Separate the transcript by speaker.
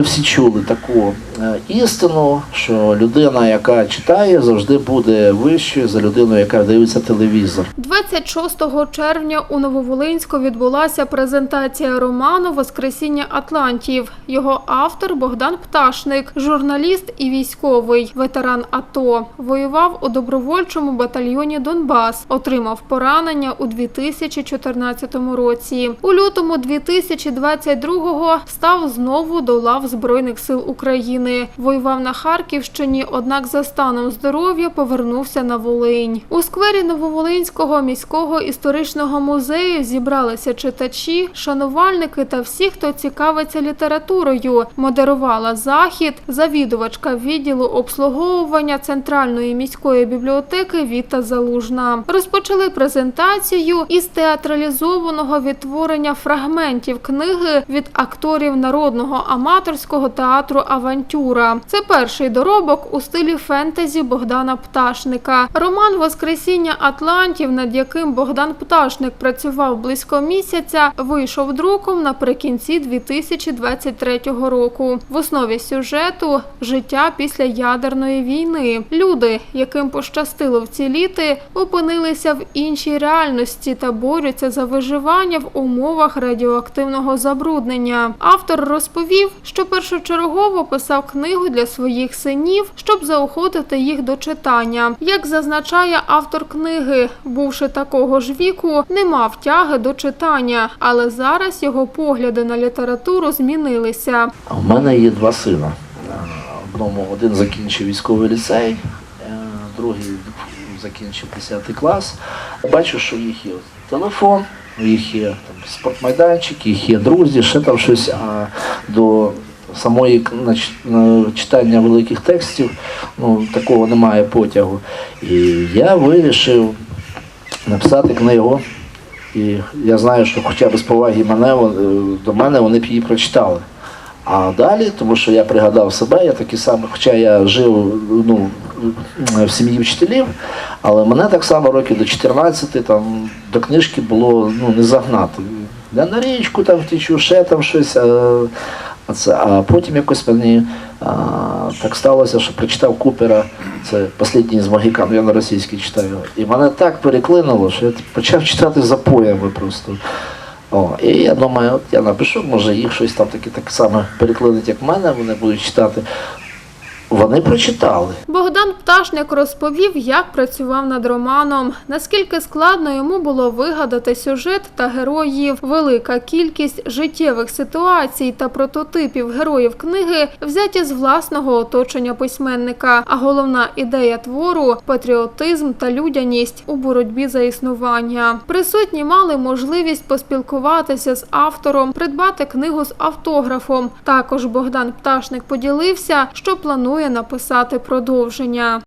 Speaker 1: Всі чули таку е, істину, що людина, яка читає, завжди буде вищою за людину, яка дивиться телевізор.
Speaker 2: 26 червня у Нововолинську відбулася презентація роману Воскресіння Атлантів. Його автор Богдан Пташник, журналіст і військовий, ветеран АТО. Воював у добровольчому батальйоні Донбас. Отримав поранення у 2014 році. У лютому 2022-го став знову до лав Збройних сил України. Воював на Харківщині, однак за станом здоров'я повернувся на Волинь. У сквері Нововолинського міського історичного музею зібралися читачі, шанувальники та всі, хто цікавиться літературою. Модерувала захід завідувачка відділу обслуговування центральної міської бібліотеки Віта Залужна. Розпочали презентацію із театралізованого відтворення фрагментів книги від акторів народного аматорського театру Авантюра. Це перший доробок у стилі фентезі Богдана Пташника. Роман Воскресіння Атлантів, над яким Богдан Пташник працював близько місяця, вийшов друком наприкінці 2023 року. В основі сюжету життя після ядерної війни. Люди, яким пощастило вціліти, опинилися в іншій реальності та борються за виживання в умовах радіоактивного забруднення. Автор розповів, що першочергово писав книгу для своїх синів, щоб заохотити їх до читання. Як зазначає автор книги, бувши такого ж віку, не мав тяги до читання, але зараз його погляди на літературу змінилися.
Speaker 1: В мене є два сина. Одному один закінчив військовий ліцей, е, другий закінчив 10 клас. Бачу, що в їх є телефон, у їх є там, спортмайданчик, їх є друзі, ще там щось. А до самої читання великих текстів ну, такого немає потягу. І я вирішив написати книгу. І я знаю, що хоча б з поваги мене, е, до мене вони б її прочитали. А далі, тому що я пригадав себе, я такий самий, хоча я жив ну, в сім'ї вчителів, але мене так само років до 14 там, до книжки було ну, не загнати. Я на річку там втічу, ще там щось. А, це, а потім якось мені а, так сталося, що прочитав Купера, це «Послідній з Магікан, я на російській читаю. І мене так переклинуло, що я почав читати за поями просто. О, і я думаю, от я напишу, може їх щось там таке так само переклинить, як мене, вони будуть читати. Вони прочитали.
Speaker 2: Богдан Пташник розповів, як працював над романом, наскільки складно йому було вигадати сюжет та героїв. Велика кількість життєвих ситуацій та прототипів героїв книги взяті з власного оточення письменника. А головна ідея твору патріотизм та людяність у боротьбі за існування. Присутні мали можливість поспілкуватися з автором, придбати книгу з автографом. Також Богдан Пташник поділився, що планує написати продовження.